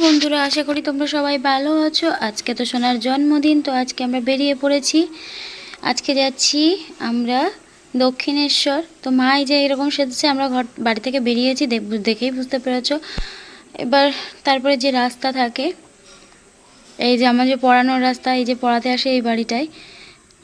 বন্ধুরা, আশা করি তোমরা সবাই ভালো আছো। আজকে তো সোনার জন্মদিন, তো আজকে আমরা বেরিয়ে পড়েছি। আজকে যাচ্ছি আমরা দক্ষিণেশ্বর। তো মা এই যে এরকম সেজেছে, আমরা ঘর, বাড়ি থেকে বেরিয়েছি, দেখ- দেখেই বুঝতে পেরেছ। এবার তারপরে যে রাস্তা থাকে, এই যে আমার যে পড়ানোর রাস্তা, এই যে পড়াতে আসে এই বাড়িটায়,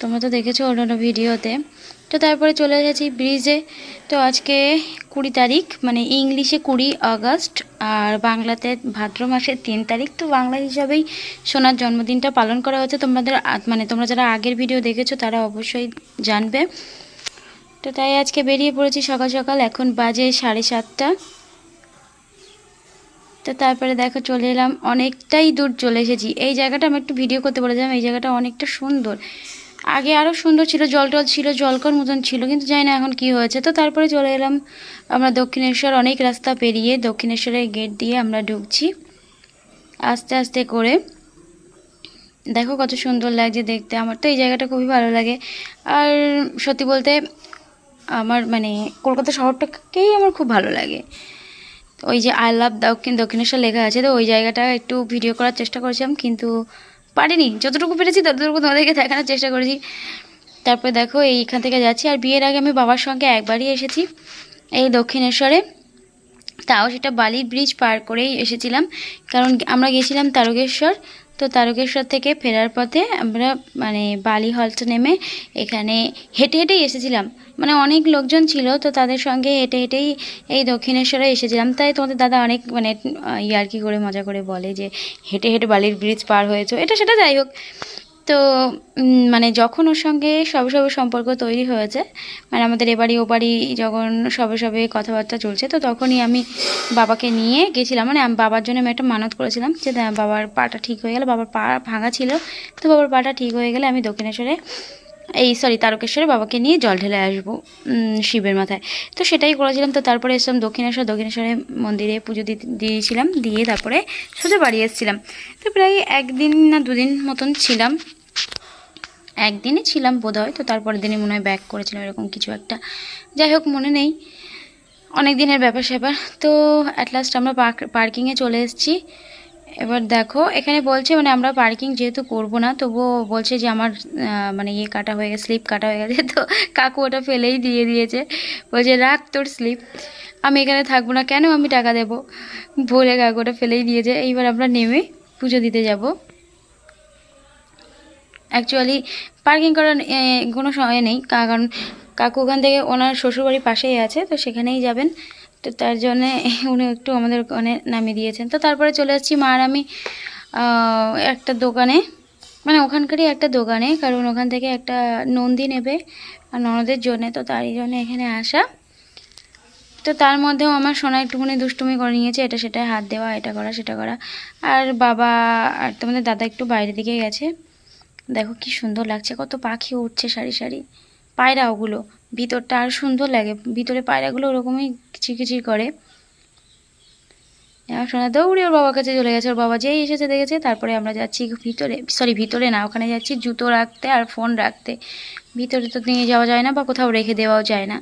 তোমরা তো দেখেছ অন্যান্য ভিডিওতে। তো তারপরে চলে এসেছি ব্রিজে। তো আজকে কুড়ি তারিখ মানে ইংলিশে কুড়ি আগস্ট আর বাংলাতে ভাদ্র মাসের তিন তারিখ। তো বাংলা হিসাবেই সোনার জন্মদিনটা পালন করা হচ্ছে। তোমাদের মানে তোমরা যারা আগের ভিডিও দেখেছ, তারা অবশ্যই জানবে। তো তাই আজকে বেরিয়ে পড়েছি সকাল সকাল। এখন বাজে সাড়ে সাতটা। তো তারপরে দেখো চলে এলাম। অনেকটাই দূর চলে এসেছি। এই জায়গাটা আমি একটু ভিডিও করতে বলেছিলাম। এই জায়গাটা অনেকটা সুন্দর। আগে আরও সুন্দর ছিল, জল টল ছিল, জলকর মতন ছিল, কিন্তু জানি না এখন কি হয়েছে। তো তারপরে চলে এলাম আমরা দক্ষিণেশ্বর, অনেক রাস্তা পেরিয়ে দক্ষিণেশ্বরের গেট দিয়ে আমরা ঢুকছি। আস্তে আস্তে করে। দেখো কত সুন্দর লাগছে দেখতে, আমার তো এই জায়গাটা খুবই ভালো লাগে। আর সত্যি বলতে আমার মানে কলকাতা শহরটাকেই আমার খুব ভালো লাগে। ওই যে আই লাভ দক্ষিণ, দক্ষিণেশ্বর লেখা আছে, তো ওই জায়গাটা একটু ভিডিও করার চেষ্টা করেছিলাম, কিন্তু পারিনি, যতটুকু পেরেছি ততটুকু তোমাদেরকে দেখানোর চেষ্টা করেছি। তারপরে দেখো, এইখান থেকে যাচ্ছি। আর বিয়ের আগে আমি বাবার সঙ্গে একবারই এসেছি, এই দক্ষিণেশ্বরে। তাও সেটা বালির ব্রিজ পার করেই এসেছিলাম, কারণ আমরা গেছিলাম তারকেশ্বর। তো তারকেশ্বর থেকে ফেরার পথে আমরা মানে বালি হলটা নেমে এখানে হেঁটে হেঁটেই এসেছিলাম। মানে অনেক লোকজন ছিল, তো তাদের সঙ্গে হেঁটে হেঁটেই এই দক্ষিণেশ্বরে এসেছিলাম। তাই তোমাদের দাদা অনেক মানে ইয়ার্কি করে, মজা করে বলে যে, হেঁটে হেঁটে বালির ব্রিজ পার হয়েছে। এটা সেটা যাই হোক। তো মানে যখন ওর সঙ্গে সবে সবে সম্পর্ক তৈরি হয়েছে মানে আমাদের এবাড়ি ও বাড়ি যখন সবে সবে কথাবার্তা চলছে, তো তখনই আমি বাবাকে নিয়ে গেছিলাম। মানে আমি, বাবার জন্য আমি একটা মানত করেছিলাম যে বাবার পাটা ঠিক হয়ে গেলে, বাবার পা ভাঙা ছিল, তো বাবার পাটা ঠিক হয়ে গেলে আমি দক্ষিণেশ্বরে, এই সরি তারকেশ্বরে বাবাকে নিয়ে জল ঢেলে আসব শিবের মাথায়। তো সেটাই করেছিলাম। তো তারপরে এসলাম দক্ষিণেশ্বর, দক্ষিণেশ্বরে মন্দিরে পুজো দিয়েছিলাম, দিয়ে তারপরে সোজা বাড়ি এসেছিলাম। তো প্রায় একদিন না দুদিন মতন ছিলাম। একদিনই ছিলাম বোধ হয় তো তারপরের দিনে মনে হয় ব্যাক করেছিলাম এরকম কিছু একটা। যাই হোক, মনে নেই। অনেক দিনের ব্যাপার স্যাপার। তো অ্যাট লাস্ট আমরা পার্কিংয়ে চলে এসেছি। এবার দেখো, এখানে বলছে মানে আমরা পার্কিং যেহেতু করব না, তবুও বলছে যে আমার মানে ইয়ে কাটা হয়ে গেছে স্লিপ কাটা হয়ে গেছে। তো কাকু ওটা ফেলেই দিয়ে দিয়েছে। বলছে, রাখ তোর স্লিপ আমি এখানে থাকব না, কেন আমি টাকা দেবো? বলে কাকু ওটা ফেলেই দিয়েছে। এইবার আমরা নেমে পুজো দিতে যাব। অ্যাকচুয়ালি পার্কিং করার কোনো সময় নেই কারণ কাকু ওখান থেকে ওনার শ্বশুরবাড়ির পাশেই আছে, তো সেখানেই যাবেন। তো তার জন্যে উনি একটু আমাদের ওখানে নামিয়ে দিয়েছেন। তো তারপরে চলে আসছি মা আর আমি একটা দোকানে। মানে ওখানকারই একটা দোকানে, কারণ ওখান থেকে একটা নন্দী নেবে, আর ননদের জন্যে, তো তারই জন্য এখানে আসা। তো তার মধ্যেও আমার সোনা একটুখানি দুষ্টুমি করে নিয়েছে, এটা সেটা হাত দেওয়া, এটা করা, সেটা করা। আর বাবা আর তোমাদের দাদা একটু বাইরের দিকে গেছে। দেখো কি সুন্দর লাগছে, কত পাখি উঠছে সারি সারি। পায়রা ওগুলো, ভিতরটা আর সুন্দর লাগে, ভিতরে পায়রাগুলো ওরকমই কিচির করে। সোনা দৌড়ে ওর বাবার কাছে চলে গেছে, ওর বাবা যেই এসেছে দেখেছে, তারপরে আমরা যাচ্ছি ভিতরে সরি ভিতরে না, ওখানে যাচ্ছি জুতো রাখতে আর ফোন রাখতে। ভিতরে তো নিয়ে যাওয়া যায় না বা কোথাও রেখে দেওয়াও যায় না।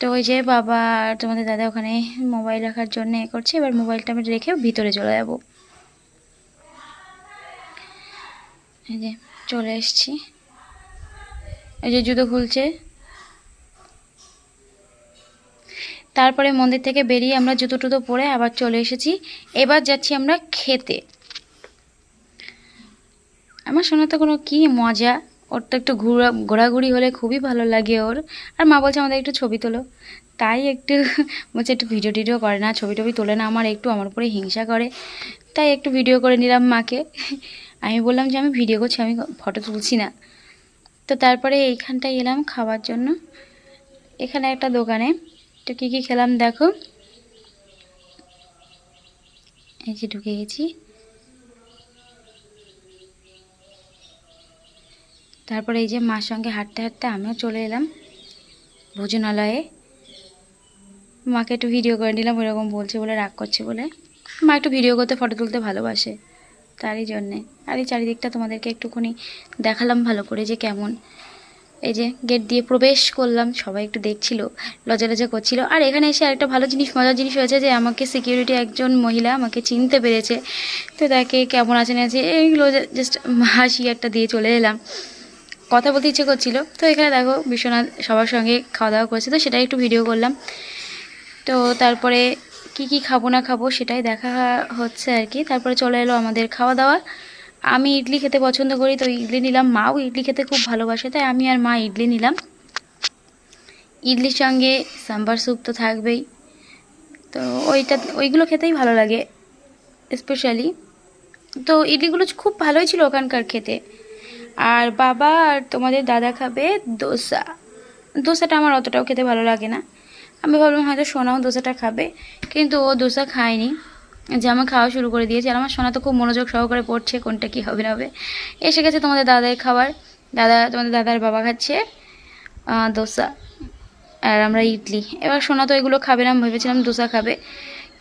তো ওই যে বাবা আর তোমাদের দাদা ওখানে মোবাইল রাখার জন্য এ করছে, এবার মোবাইলটা আমি রেখে ভিতরে চলে যাব। এই যে চলে এসছি। এই যে জুতো খুলছে। তারপরে মন্দির থেকে বেরিয়ে আমরা জুতো টুতো পরে আবার চলে এসেছি। এবার যাচ্ছি আমরা খেতে। আমার শোনা তো কোনো কি মজা? ওর তো একটু ঘোরা, ঘোরাঘুরি হলে খুবই ভালো লাগে ওর। আর মা বলছে আমাদের একটু ছবি তোলো। তাই একটু, বলছে একটু ভিডিও টিডিও করে না, ছবি টবি তোলে না। আমার একটু, আমার উপরে হিংসা করে। তাই একটু ভিডিও করে নিলাম মাকে। আমি বললাম যে আমি ভিডিও করছি, আমি ফটো তুলছি না। তো তারপরে এইখানটায় এলাম খাওয়ার জন্য। এখানে একটা দোকানে। তো কী কী খেলাম দেখো। এই যে ঢুকে গেছি। তারপরে এই যে মার সঙ্গে হাঁটতে হাঁটতে আমিও চলে এলাম ভোজনালয়ে। মাকে একটু ভিডিও করে নিলাম ওইরকম বলছে বলে, রাগ করছে বলে। মা একটু ভিডিও করতে ফটো তুলতে ভালোবাসে। তারই জন্যে। আর এই চারিদিকটা তোমাদেরকে একটুখানি দেখালাম ভালো করে যে কেমন। এই যে গেট দিয়ে প্রবেশ করলাম, সবাই একটু দেখছিল লজা লজা করছিল। আর এখানে এসে আরেকটা ভালো জিনিস, মজার জিনিস হয়েছে যে আমাকে সিকিউরিটি একজন মহিলা আমাকে চিনতে পেরেছে। তো তাকে কেমন আছে না আছে, এইগুলো জাস্ট হাসি একটা দিয়ে চলে এলাম। কথা বলতে ইচ্ছে করছিল। তো এখানে দেখো বিশ্বনাথ সবার সঙ্গে খাওয়া দাওয়া করছে, তো সেটাই একটু ভিডিও করলাম। তো তারপরে কি কি খাব না খাব সেটাই দেখা হচ্ছে আর কি। তারপরে চলে এলো আমাদের খাওয়া দাওয়া আমি ইডলি খেতে পছন্দ করি, তো ইডলি নিলাম। মাও ইডলি খেতে খুব ভালোবাসে, তাই আমি আর মা ইডলি নিলাম। ইডলির সঙ্গে সাম্বার স্যুপ তো থাকবেই। তো ওইটা, ওইগুলো খেতেই ভালো লাগে স্পেশালি তো ইডলিগুলো খুব ভালোই ছিল ওখানকার খেতে। আর বাবা আর তোমাদের দাদা খাবে দোসা। দোসাটা আমার অতটাও খেতে ভালো লাগে না। আমি ভাবলাম হয়তো সোনাও দোসাটা খাবে, কিন্তু ও দোসা খায়নি। যে আমার খাওয়া শুরু করে দিয়েছে, আর আমার সোনা তো খুব মনোযোগ সহকারে পড়ছে, কোনটা কী হবে না হবে। এসে গেছে তোমাদের দাদার খাবার। দাদা, তোমাদের দাদার বাবা খাচ্ছে দোসা আর আমরা ইডলি। এবার সোনা তো এগুলো খাবে না ভেবেছিলাম দোসা খাবে,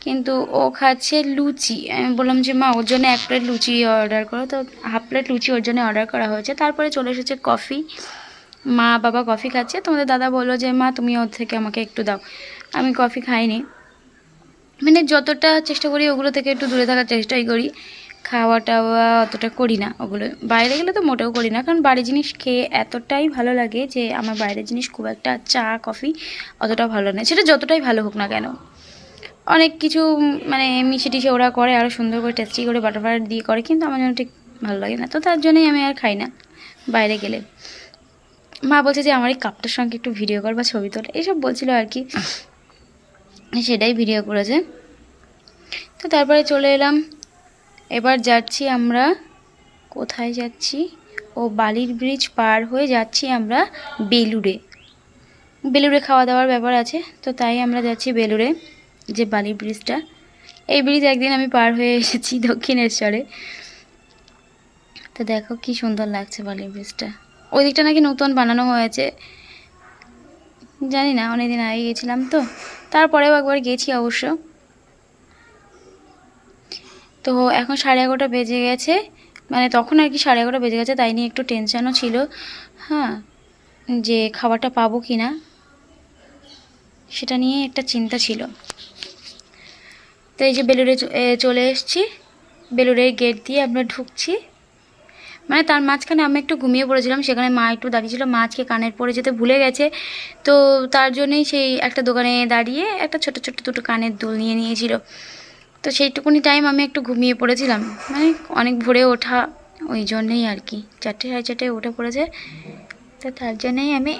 কিন্তু ও খাচ্ছে লুচি। আমি বললাম যে, মা, ওর জন্য এক প্লেট লুচি অর্ডার করো। তো হাফ প্লেট লুচি ওর জন্য অর্ডার করা হয়েছে। তারপরে চলে এসেছে কফি মা বাবা কফি খাচ্ছে। তোমাদের দাদা বলল যে, মা, তুমি ওর থেকে আমাকে একটু দাও। আমি কফি খাইনি। মানে যতটা চেষ্টা করি ওগুলো থেকে একটু দূরে থাকার চেষ্টাই করি। খাওয়া টাওয়া অতটা করি না ওগুলো। বাইরে গেলে তো মোটেও করি না। কারণ বাড়ির জিনিস খেয়ে এতটাই ভালো লাগে যে, আমার বাইরের জিনিস খুব একটা চা, কফি অতটা ভালো না। সেটা যতটাই ভালো হোক না কেন। অনেক কিছু মানে মিশে টিশে ওরা করে আরও সুন্দর করে টেস্টি করে বাটার বাটার দিয়ে করে, কিন্তু আমার জন্য ঠিক ভালো লাগে না। তো তার জন্যই আমি আর খাই না বাইরে গেলে। মা বলছে যে, আমার এই কাপটার সঙ্গে একটু ভিডিও কর বা ছবি তোল। এইসব বলছিল আর কি। সেটাই ভিডিও করেছে। তো তারপরে চলে এলাম। এবার যাচ্ছি আমরা, কোথায় যাচ্ছি? ও বালির ব্রিজ পার হয়ে যাচ্ছি আমরা বেলুড়ে। বেলুড়ে খাওয়া দাওয়ার ব্যাপার আছে, তো তাই আমরা যাচ্ছি বেলুড়ে, যে বালির ব্রিজটা এই ব্রিজ একদিন আমি পার হয়ে এসেছি দক্ষিণেশ্বরে। তো দেখো কি সুন্দর লাগছে বালির ব্রিজটা ওই দিকটা নাকি নতুন বানানো হয়েছে। জানি না, অনেকদিন আগে গেছিলাম তো। তারপরেও একবার গেছি অবশ্য। তো এখন সাড়ে এগারোটা বেজে গেছে। মানে তখন আর কি সাড়ে এগারোটা বেজে গেছে, তাই নিয়ে একটু টেনশানও ছিল। হ্যাঁ যে খাবারটা পাবো কি না, সেটা নিয়ে একটা চিন্তা ছিল। তো এই যে বেলুড়ে চলে এসেছি। বেলুড়ের গেট দিয়ে আমরা ঢুকছি। মানে তার মাঝখানে আমি একটু ঘুমিয়ে পড়েছিলাম, সেখানে মা একটু দাঁড়িয়েছিল। মা আজকে কানের পরে যেতে ভুলে গেছে। তো তার জন্যই সেই একটা দোকানে দাঁড়িয়ে একটা ছোট ছোট দুটো কানের দুল নিয়ে নিয়েছিল। তো সেইটুকুনি টাইম আমি একটু ঘুমিয়ে পড়েছিলাম। মানে অনেক ভোরে ওঠা, ওই জন্যেই আর কি। চারটে সাড়ে চারটে উঠে পড়েছে। তো তার জন্যেই আমি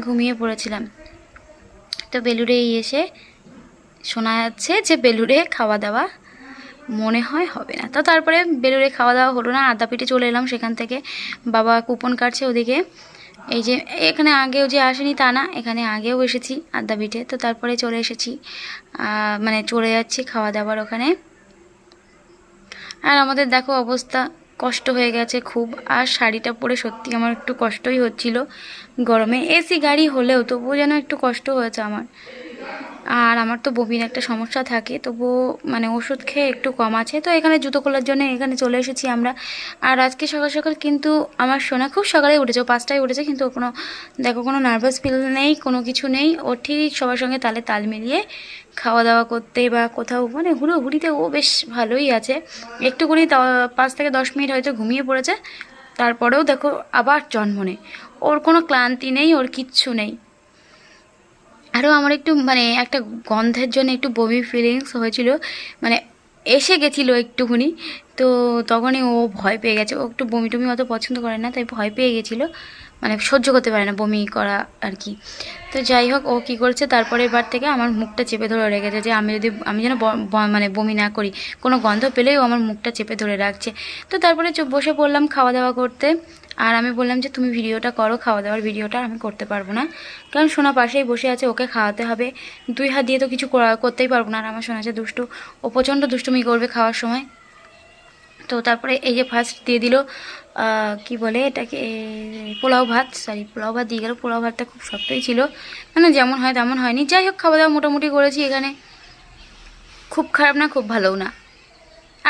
ঘুমিয়ে পড়েছিলাম। তো বেলুড়ে এসে শোনা যাচ্ছে যে বেলুড়ে খাওয়া দাওয়া মনে হয় হবে না। তো তারপরে বেলুড়ে খাওয়া দাওয়া হলো না আদ্যাপীঠে চলে এলাম সেখান থেকে। বাবা কুপন কাটছে ওদিকে। এই যে এখানে আগেও যে আসেনি তা না, এখানে আগেও এসেছি আদ্যাপীঠে তো তারপরে চলে এসেছি। মানে চলে যাচ্ছি খাওয়া দাওয়ার ওখানে। আর আমাদের দেখো অবস্থা, কষ্ট হয়ে গেছে খুব। আর শাড়িটা পরে সত্যি আমার একটু কষ্টই হচ্ছিল গরমে। এসি গাড়ি হলেও তবুও যেন একটু কষ্ট হয়েছে আমার। আর আমার তো বমির একটা সমস্যা থাকে, তবুও মানে ওষুধ খেয়ে একটু কম আছে। তো এখানে জুতো খোলার জন্য এখানে চলে এসেছি আমরা। আর আজকে সকাল সকাল কিন্তু আমার সোনা খুব সকালে উঠেছে, ও পাঁচটায় উঠেছে কিন্তু কোনো, দেখো কোনো নার্ভাস ফিল নেই, কোনো কিছু নেই। ও ঠিক সবার সঙ্গে তালে তাল মিলিয়ে খাওয়া দাওয়া করতে বা কোথাও মানে হুড়ো হুড়িতে ও বেশ ভালোই আছে। একটুখানি তা- পাঁচ থেকে দশ মিনিট হয়তো ঘুমিয়ে পড়েছে। তারপরেও দেখো আবার জন্ম জন্মনে ওর কোনো ক্লান্তি নেই, ওর কিচ্ছু নেই। আরও আমার একটু মানে একটা গন্ধের জন্য একটু বমি ফিলিংস হয়েছিল। মানে এসে গেছিল একটুখানি, তো তখনই ও ভয় পেয়ে গেছে। ও একটু বমি টমি অত পছন্দ করে না, তাই ভয় পেয়ে গেছিল। মানে সহ্য করতে পারে না বমি করা আর কি। তো যাই হোক, ও কী করছে তারপরের বার থেকে আমার মুখটা চেপে ধরে রেখেছে যে আমি যদি, আমি যেন মানে বমি না করি, কোনো গন্ধ পেলেই ও আমার মুখটা চেপে ধরে রাখছে। তো তারপরে বসে পড়লাম খাওয়া দাওয়া করতে। আর আমি বললাম যে তুমি ভিডিওটা করো, খাওয়া দাওয়ার ভিডিওটা আমি করতে পারব না। কারণ সোনা পাশেই বসে আছে, ওকে খাওয়াতে হবে। দুই হাত দিয়ে তো কিছু করতেই পারব না। আর আমার সোনা আছে দুষ্টু, ও প্রচণ্ড দুষ্টুমি করবে খাওয়ার সময়। তো তারপরে এই যে ফার্স্ট দিয়ে দিল কি বলে এটাকে পোলাও ভাত। সরি পোলাও ভাত দিয়ে গেল। পোলাও ভাতটা খুব শক্তই ছিল। মানে যেমন হয় তেমন হয়নি। যাই হোক, খাওয়া দাওয়া মোটামুটি করেছি এখানে। খুব খারাপ না, খুব ভালোও না।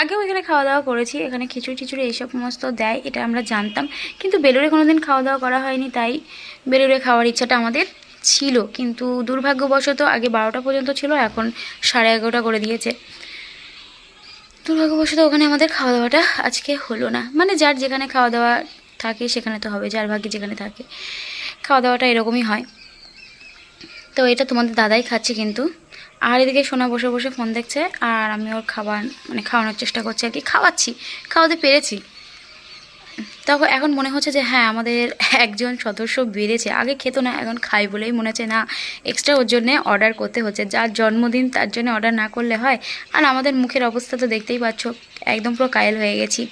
আগেও এখানে খাওয়া দাওয়া করেছি, এখানে খিচুড়ি টিচুড়ি এইসব সমস্ত দেয়, এটা আমরা জানতাম। কিন্তু বেলুড়ে কোনো দিন খাওয়া দাওয়া করা হয়নি, তাই বেলুড়ে খাওয়ার ইচ্ছাটা আমাদের ছিল। কিন্তু দুর্ভাগ্যবশত আগে বারোটা পর্যন্ত ছিল, এখন সাড়ে এগারোটা করে দিয়েছে। দুর্ভাগ্যবশত ওখানে আমাদের খাওয়া দাওয়াটা আজকে হলো না। মানে যার যেখানে খাওয়া দাওয়া থাকে, সেখানে তো হবে, যার ভাগ্যে যেখানে থাকে। খাওয়া দাওয়াটা এরকমই হয়। তো এটা তোমাদের দাদাই খাচ্ছে কিন্তু। আর এদিকে সোনা বসে বসে ফোন দেখছে, আর আমি ওর খাবার মানে খাওয়ানোর চেষ্টা করছি আর কি। খাওয়াচ্ছি, খাওয়াতে পেরেছি। তখন এখন মনে হচ্ছে যে হ্যাঁ আমাদের একজন সদস্য বেড়েছে। আগে খেতো না, এখন খাই বলেই মনে হচ্ছে, না এক্সট্রা ওর জন্যে অর্ডার করতে হচ্ছে। যার জন্মদিন, তার জন্য অর্ডার না করলে হয়। আর আমাদের মুখের অবস্থা তো দেখতেই পাচ্ছ, একদম পুরো কায়েল হয়ে গেছি।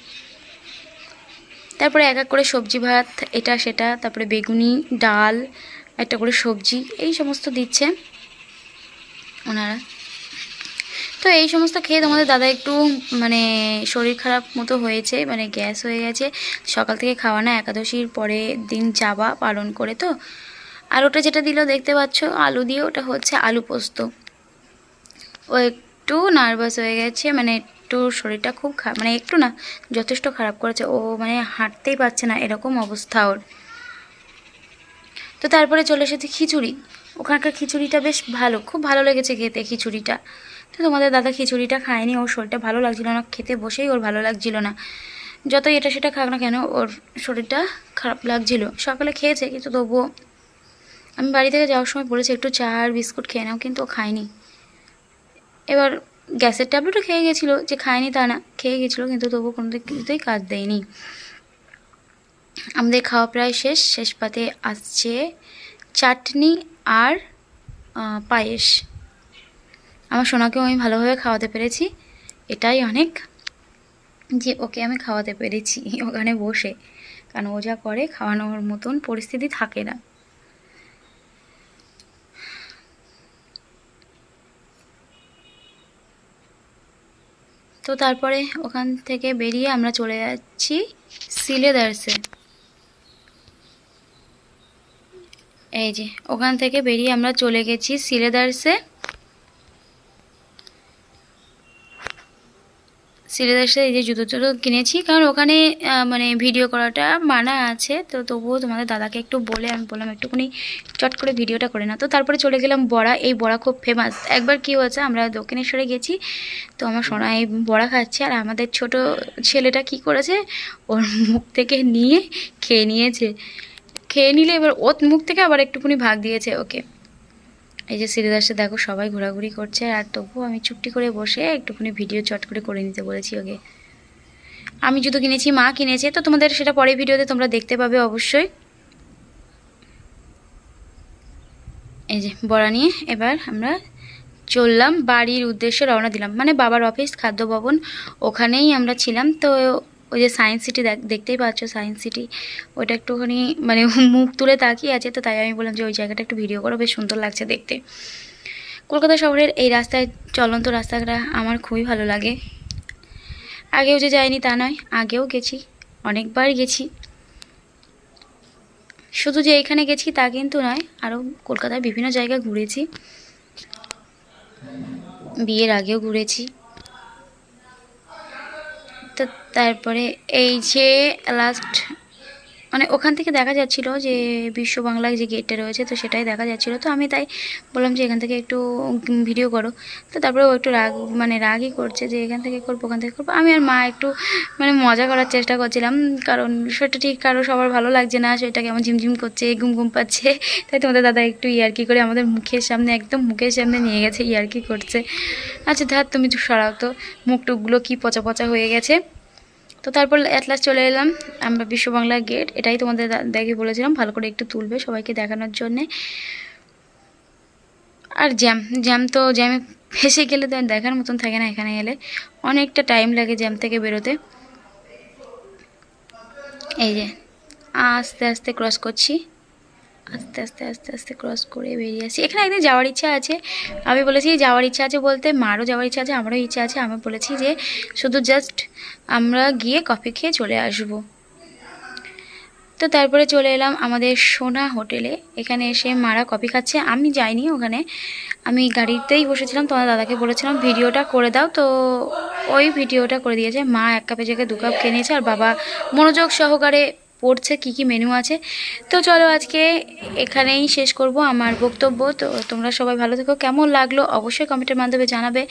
তারপরে এক এক করে সবজি ভাত, এটা, সেটা, তারপরে বেগুনি, ডাল, একটা করে সবজি, এই সমস্ত দিচ্ছে। ওনারা। তো এই সমস্ত খেয়ে তোমাদের দাদা একটু মানে শরীর খারাপ মতো হয়েছে মানে গ্যাস হয়ে গেছে। সকাল থেকে খাওয়া না, একাদশীর পরে দিন যাবা পালন করে তো। আর ওটা যেটা দিল দেখতে পাচ্ছ, আলু দিয়ে, ওটা হচ্ছে আলু পোস্ত। ও একটু নার্ভাস হয়ে গেছে মানে একটু শরীরটা খুব খারাপ মানে একটু না, যথেষ্ট খারাপ করেছে। ও মানে হাঁটতেই পারছে না, এরকম অবস্থা ওর। তো তারপরে চলে এসেছে খিচুড়ি। ওখানকার খিচুড়িটা বেশ ভালো, খুব ভালো লেগেছে খেতে খিচুড়িটা। তো তোমাদের দাদা খিচুড়িটা খায়নি, ওর শরীরটা ভালো লাগছিল না, খেতে বসেই ওর ভালো লাগছিল না। যতই এটা সেটা খাক না কেন, ওর শরীরটা খারাপ লাগছিল। সকালে খেয়েছে, কিন্তু তবুও আমি বাড়ি থেকে যাওয়ার সময় বলেছি, একটু চা আর বিস্কুট খেয়ে নাও, কিন্তু ও খায়নি। এবার গ্যাসের ট্যাবলেটও খেয়ে গেছিল, যে খায়নি তা না, খেয়ে গেছিল, কিন্তু তবুও কোনো কিছুতেই কাজ দেয়নি। আমাদের খাওয়া প্রায় শেষ শেষ পাতে আসছে চাটনি আর পায়েস। আমার সোনাকেও আমি ভালোভাবে খাওয়াতে পেরেছি। এটাই অনেক যে ওকে আমি খাওয়াতে পেরেছি ওখানে বসে। কারণ ও যা করে খাওয়ানোর মতন পরিস্থিতি থাকে না। তো তারপরে ওখান থেকে বেরিয়ে আমরা চলে যাচ্ছি সিলেদার্সে। এই যে, ওখান থেকে বেরিয়ে আমরা চলে গেছি সিলেদার্সে। সিলেদার্সে এই যে জুতো টুতো কিনেছি, কারণ ওখানে মানে ভিডিও করাটা মানা আছে। তো তবুও তোমাদের দাদাকে একটু বলে, আমি বললাম একটুখানি চট করে ভিডিওটা করে না তো তারপরে চলে গেলাম বড়া। এই বড়া খুব ফেমাস একবার কি হয়েছে, আমরা দক্ষিণেশ্বরে গেছি, তো আমার সোনা এই বড়া খাচ্ছে, আর আমাদের ছোট ছেলেটা কি করেছে, ওর মুখ থেকে নিয়ে খেয়ে নিয়েছে। খেয়ে নিলে এবার ওর মুখ থেকে আবার একটুখানি ভাগ দিয়েছে ওকে। এই যে সিরিদাসে দেখো সবাই ঘোরাঘুরি করছে আর তবুও আমি চুপটি করে বসে একটুখানি ভিডিও চট করে করে নিতে বলেছি ওকে। আমি জুতো কিনেছি, মা কিনেছে, তো তোমাদের সেটা পরে ভিডিওতে তোমরা দেখতে পাবে অবশ্যই। এই যে বড়া নিয়ে এবার আমরা চললাম, বাড়ির উদ্দেশ্যে রওনা দিলাম। মানে বাবার অফিস, খাদ্য ভবন, ওখানেই আমরা ছিলাম। তো ওই যে সায়েন্স সিটি দেখতেই পাচ্ছ সায়েন্স সিটি ওটা একটুখানি মানে মুখ তুলে তাকিয়ে আছে, তো তাই আমি বললাম যে ওই জায়গাটা একটু ভিডিও করো, বেশ সুন্দর লাগছে দেখতে। কলকাতা শহরের এই রাস্তায়, চলন্ত রাস্তাটা আমার খুবই ভালো লাগে। আগেও যে যাইনি তা নয়, আগেও গেছি, অনেকবার গেছি। শুধু যে এখানে গেছি তা কিন্তু নয় আরও কলকাতায় বিভিন্ন জায়গায় ঘুরেছি। বিয়ের আগেও ঘুরেছি। তারপরে এই যে লাস্ট মানে ওখান থেকে দেখা যাচ্ছিল যে বিশ্ব বাংলায় যে গেটটা রয়েছে, তো সেটাই দেখা যাচ্ছিল। তো আমি তাই বললাম যে এখান থেকে একটু ভিডিও করো। তো তারপরে ও একটু রাগ মানে রাগই করছে যে এখান থেকে করব, ওখান থেকে করব। আমি আর মা একটু মানে মজা করার চেষ্টা করছিলাম, কারণ সেটা ঠিক কারও সবার ভালো লাগছে না, সেটা কেমন ঝিমঝিম করছে, ঘুম ঘুম পাচ্ছে। তাই তোমাদের দাদা একটু ইয়ার্কি করে আমাদের মুখের সামনে, একদম মুখের সামনে নিয়ে গেছে, ইয়ার্কি করছে। আচ্ছা ধার তুমি সরাও তো, মুখ টুকগুলো কী পচা পচা হয়ে গেছে। তো তারপর অ্যাটলাস চলে এলাম, আমরা বিশ্ব বাংলা গেট এটাই তোমাদের দেখে বলেছিলাম, ভালো করে একটু তুলবে সবাইকে দেখানোর জন্যে। আর জ্যাম জ্যাম তো জ্যামে ফেসে গেলে তো দেখার মতন থাকে না এখানে গেলে অনেকটা টাইম লাগে জ্যাম থেকে বেরোতে। এই যে, আস্তে আস্তে ক্রস করছি। আস্তে আস্তে আস্তে আস্তে ক্রস করে বেরিয়ে আসি। এখানে একদিন যাওয়ার ইচ্ছা আছে। আমি বলেছি, যাওয়ার ইচ্ছা আছে বলতে মারও যাওয়ার ইচ্ছা আছে, আমারও ইচ্ছা আছে। আমি বলেছি যে শুধু জাস্ট আমরা গিয়ে কফি খেয়ে চলে আসব। তো তারপরে চলে এলাম আমাদের সোনা হোটেলে। এখানে এসে মারা কফি খাচ্ছে। আমি যাইনি ওখানে। আমি গাড়িতেই বসেছিলাম। তোমার দাদাকে বলেছিলাম, ভিডিওটা করে দাও। তো ওই ভিডিওটা করে দিয়েছে। মা এক কাপে জায়গায় দু কাপ নিয়েছে। আর বাবা মনোযোগ সহকারে পড়ছে, কি কি মেনু আছে। তো চলো আজকে এখানেই শেষ করব আমার বক্তব্য। তো তোমরা সবাই ভালো থেকো। কেমন লাগল? অবশ্যই কমেন্টের মাধ্যমে জানাবে।